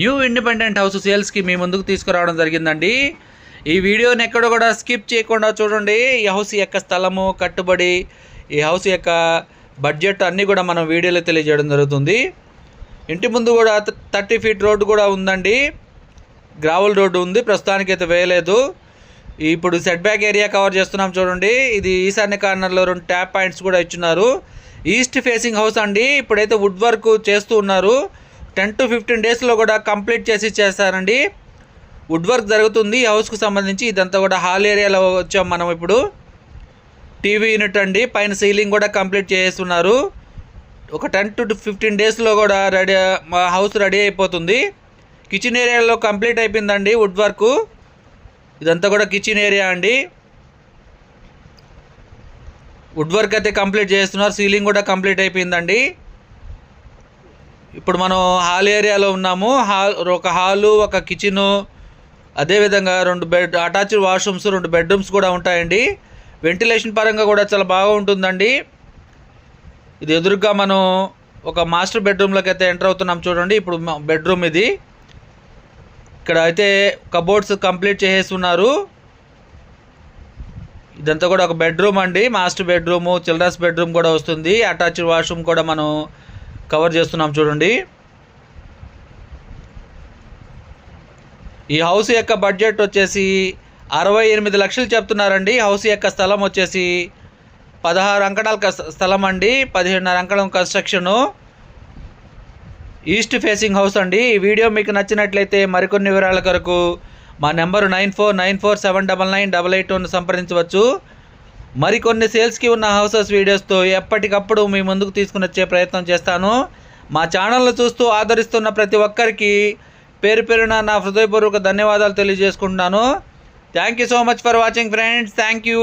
New independent house సేల్స్కి మీ ముందుకు తీసుకురావడం జరిగిందండి. ఈ వీడియోని ఎక్కడ కూడా స్కిప్ చేయకుండా చూడండి. ఈ హౌస్ యొక్క స్థలము కట్టుబడి ఈ హౌస్ యొక్క బడ్జెట్ అన్నీ కూడా మనం వీడియోలో తెలియజేయడం జరుగుతుంది. ఇంటి ముందు కూడా థర్టీ ఫీట్ రోడ్డు కూడా ఉందండి. గ్రావెల్ రోడ్డు ఉంది ప్రస్తుతానికి అయితే వేయలేదు. ఇప్పుడు సెట్ బ్యాక్ ఏరియా కవర్ చేస్తున్నాం చూడండి. ఇది ఈశాన్య కార్నర్లో రెండు ట్యాప్ పాయింట్స్ కూడా ఇచ్చున్నారు. ఈస్ట్ ఫేసింగ్ హౌస్ అండి. ఇప్పుడైతే వుడ్ వర్క్ చేస్తూ ఉన్నారు. టెన్ టు ఫిఫ్టీన్ డేస్లో కూడా కంప్లీట్ చేసి చేస్తారండి వుడ్ వర్క్ జరుగుతుంది. హౌస్కు సంబంధించి ఇదంతా కూడా హాల్ ఏరియాలో వచ్చాం మనం ఇప్పుడు. టీవీ యూనిట్ అండి. పైన సీలింగ్ కూడా కంప్లీట్ చేస్తున్నారు. ఒక టెన్ టు ఫిఫ్టీన్ డేస్లో కూడా రెడీ మా హౌస్ రెడీ అయిపోతుంది. కిచెన్ ఏరియాలో కంప్లీట్ అయిపోయిందండి వుడ్ వర్క్. ఇదంతా కూడా కిచెన్ ఏరియా అండి. వుడ్ వర్క్ అయితే కంప్లీట్ చేస్తున్నారు. సీలింగ్ కూడా కంప్లీట్ అయిపోయిందండి. ఇప్పుడు మనం హాల్ ఏరియాలో ఉన్నాము. హాల్ ఒక హాలు ఒక కిచెను అదేవిధంగా రెండు బెడ్ అటాచ్డ్ వాష్రూమ్స్ రెండు బెడ్రూమ్స్ కూడా ఉంటాయండి. వెంటిలేషన్ పరంగా కూడా చాలా బాగా ఉంటుందండి. ఇది ఎదురుగా మనం ఒక మాస్టర్ బెడ్రూమ్లోకి అయితే ఎంటర్ అవుతున్నాం చూడండి. ఇప్పుడు బెడ్రూమ్ ఇది. ఇక్కడ అయితే కబోర్డ్స్ కంప్లీట్ చేసేస్తున్నారు. ఇదంతా కూడా ఒక బెడ్రూమ్ అండి. మాస్టర్ బెడ్రూము చిల్డ్రన్స్ బెడ్రూమ్ కూడా వస్తుంది. అటాచ్డ్ వాష్రూమ్ కూడా మనం కవర్ చేస్తున్నాం చూడండి. ఈ హౌస్ యొక్క బడ్జెట్ వచ్చేసి అరవై ఎనిమిది లక్షలు చెప్తున్నారండి. హౌస్ యొక్క స్థలం వచ్చేసి పదహారు అంకణాల స్థలం అండి. పదిహేడున్నర అంకణం కన్స్ట్రక్షను. ఈస్ట్ ఫేసింగ్ హౌస్ అండి. ఈ వీడియో మీకు నచ్చినట్లయితే మరికొన్ని వివరాల కొరకు మా number nine four nine four seven double nine double eight one సంప్రదించవచ్చు. మరికొన్ని సేల్స్కి ఉన్న హౌసెస్ వీడియోస్తో ఎప్పటికప్పుడు మీ ముందుకు తీసుకుని వచ్చే ప్రయత్నం చేస్తాను. మా ఛానల్ను చూస్తూ ఆదరిస్తున్న ప్రతి ఒక్కరికి పేరు పేరున నా హృదయపూర్వక ధన్యవాదాలు తెలియజేసుకుంటున్నాను. Thank you so much for watching friends. Thank you.